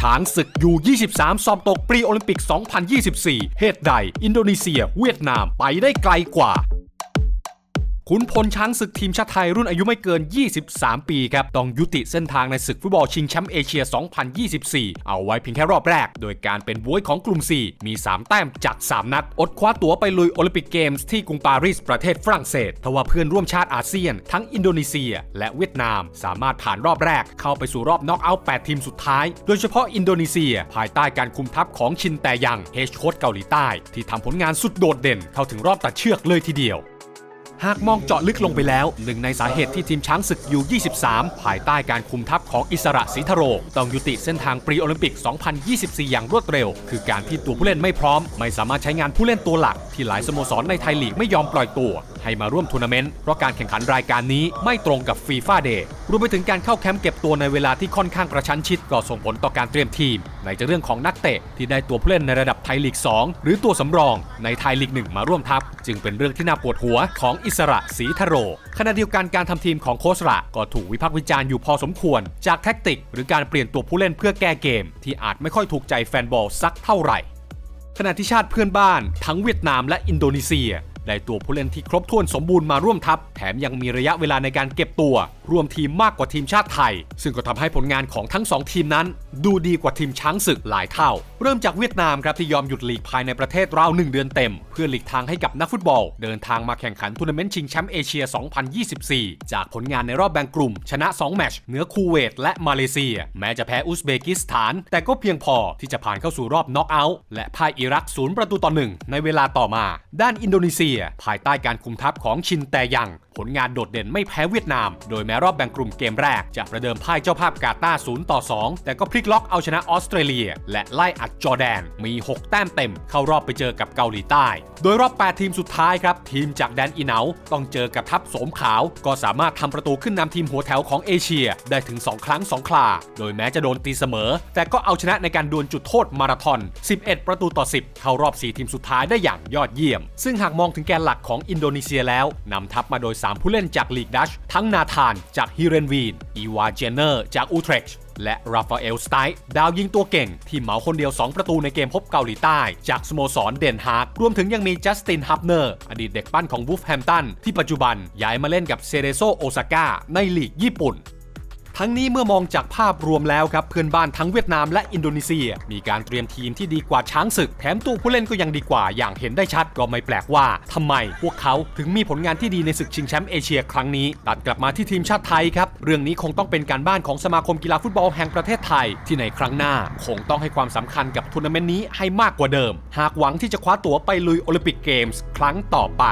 ช้างศึกยู23สอบตกปรีโอลิมปิก 2024 เหตุใด อินโดนีเซีย เวียดนามไปได้ไกลกว่า ขุนพลช้างศึกทีมชาติไทยรุ่นอายุไม่เกิน 23 ปีครับ ต้องยุติเส้นทางในศึกฟุตบอลชิงแชมป์เอเชีย 2024 เอาไว้เพียงแค่รอบแรก โดยการเป็นบวยของกลุ่ม 4 มี 3 แต้มจาก 3 นัด อดคว้าตั๋วไปลุยโอลิมปิกเกมส์ที่กรุงปารีสประเทศฝรั่งเศสทว่าเพื่อนร่วมชาติอาเซียน ทั้งอินโดนีเซีย และเวียดนาม สามารถผ่านรอบแรก เข้าไปสู่รอบน็อกเอาท์ 8 ทีมสุดท้าย โดยเฉพาะอินโดนีเซีย ภายใต้การคุมทัพของชินแตยังเฮดโค้ชเกาหลีใต้ ที่ทำผลงานสุดโดดเด่นเข้าถึงรอบตัดเชือกเลยทีเดียว หากมองเจาะลึกลงไปแล้ว หนึ่งในสาเหตุที่ทีมช้างศึกยู23 ภายใต้การคุมทัพของอิสระศรีทโร ต้องยุติเส้นทางปรีโอลิมปิก 2024 อย่างรวดเร็ว คือการที่ตัวผู้เล่นไม่พร้อม ไม่สามารถใช้งานผู้เล่นตัวหลัก ที่หลายสโมสรในไทยลีกไม่ยอมปล่อยตัว ให้มาร่วมทัวร์นาเมนต์เพราะการแข่งขันรายการนี้ไม่ตรงกับฟีฟ่าเดย์รวมไปถึงการเข้าแคมป์เก็บตัวในเวลาที่ค่อนข้างกระชั้นชิดก็ส่งผลต่อการเตรียมทีมในจะเรื่องของนักเตะที่ได้ตัวผู้เล่นในระดับไทยลีก 2 หรือตัวสำรองในไทยลีก 1 มาร่วมทัพ จึงเป็นเรื่องที่น่าปวดหัวของอิสระศรีทโรขณะเดียวกันการทำทีมของโค้ชระก็ถูกวิพากษ์วิจารณ์อยู่พอสมควร จากแท็กติก หรือการเปลี่ยนตัวผู้เล่นเพื่อแก้เกม ที่อาจไม่ค่อยถูกใจแฟนบอลสักเท่าไหร่ ขณะที่ชาติเพื่อนบ้านทั้งเวียดนามและอินโดนีเซีย ได้ตัวผู้เล่นที่ครบถ้วนสมบูรณ์มาร่วมทัพ แถมยังมีระยะเวลาในการเก็บตัว รวมทีมมากกว่าทีมชาติไทย ซึ่งก็ทำให้ผลงานของทั้ง 2 ทีมนั้น ดูดีกว่าทีมช้างศึกหลายเท่า เริ่มจากเวียดนามครับที่ยอมหยุดลีกภายในประเทศราว1เดือนเต็ม เพื่อหลีกทางให้กับนักฟุตบอล เดินทางมาแข่งขันทัวร์นาเมนต์ชิงแชมป์เอเชีย 2024 จากผลงานในรอบแบ่งกลุ่ม ชนะ 2 แมตช์เหนือคูเวตและมาเลเซีย แม้จะแพ้อุซเบกิสถาน แต่ก็เพียงพอที่จะผ่านเข้าสู่รอบน็อกเอาท์และพ่ายอิรักศูนย์ประตูต่อหนึ่งในเวลาต่อมา ด้านอินโดนีเซียภายใต้การคุมทัพของชินแตยังผลงานโดดเด่นไม่แพ้เวียดนาม โดยแม้รอบแบ่งกลุ่มเกมแรก จะประเดิมพ่ายเจ้าภาพกาตาร์0ต่อ 2 แต่ก็พลิกล็อกเอาชนะออสเตรเลีย และไล่อัดจอร์แดนมี 6 แต้มเต็ม เข้ารอบไปเจอกับเกาหลีใต้ โดยรอบ 8 ทีมสุดท้ายครับ ทีมจากแดนอีเหนาต้องเจอกับทัพโสมขาว ก็สามารถทำประตูขึ้นนำทีมหัวแถวของเอเชีย ได้ถึง 2 ครั้ง 2คราโดยแม้จะโดนตีเสมอ แต่ก็เอาชนะในการดวลจุดโทษมาราธอน 11 ประตูต่อ 10 เข้ารอบ 4 ทีมสุดท้ายได้อย่างยอดเยี่ยม ซึ่งหากมองถึงแกนหลักของอินโดนีเซียแล้ว นำทัพมาโดย 3 ผู้เล่นจากลีกดัช ทั้งนาธานจากฮิเรนวีน อีวาเจเนอร์จากอูเทรชและราฟาเอลสไตน์ดาวยิงตัวเก่ง ที่เหมาคนเดียว 2 ประตูในเกมพบเกาหลีใต้ จากสโมสรเดนฮาร์กรวมถึงยังมีจัสตินฮับเนอร์ อดีตเด็กปั้นของวูฟแฮมตันที่ปัจจุบันย้ายมาเล่นกับเซเรโซโอซาก้าในลีกญี่ปุ่น ทั้งนี้เมื่อมองจากภาพรวมแล้วครับเพื่อนบ้านทั้งเวียดนามและอินโดนีเซีย มีการเตรียมทีมที่ดีกว่าช้างศึก แถมตัวผู้เล่นก็ยังดีกว่าอย่างเห็นได้ชัดก็ไม่แปลกว่าทำไมพวกเขาถึงมีผลงานที่ดีในศึกชิงแชมป์เอเชียครั้งนี้ตัดกลับมาที่ทีมชาติไทยครับเรื่องนี้คงต้องเป็นการบ้านของสมาคมกีฬาฟุตบอลแห่งประเทศไทย ที่ในครั้งหน้าคงต้องให้ความสำคัญกับทัวร์นาเมนต์นี้ให้มากกว่าเดิม หากหวังที่จะคว้าตั๋วไปลุยโอลิมปิกเกมส์ครั้งต่อไป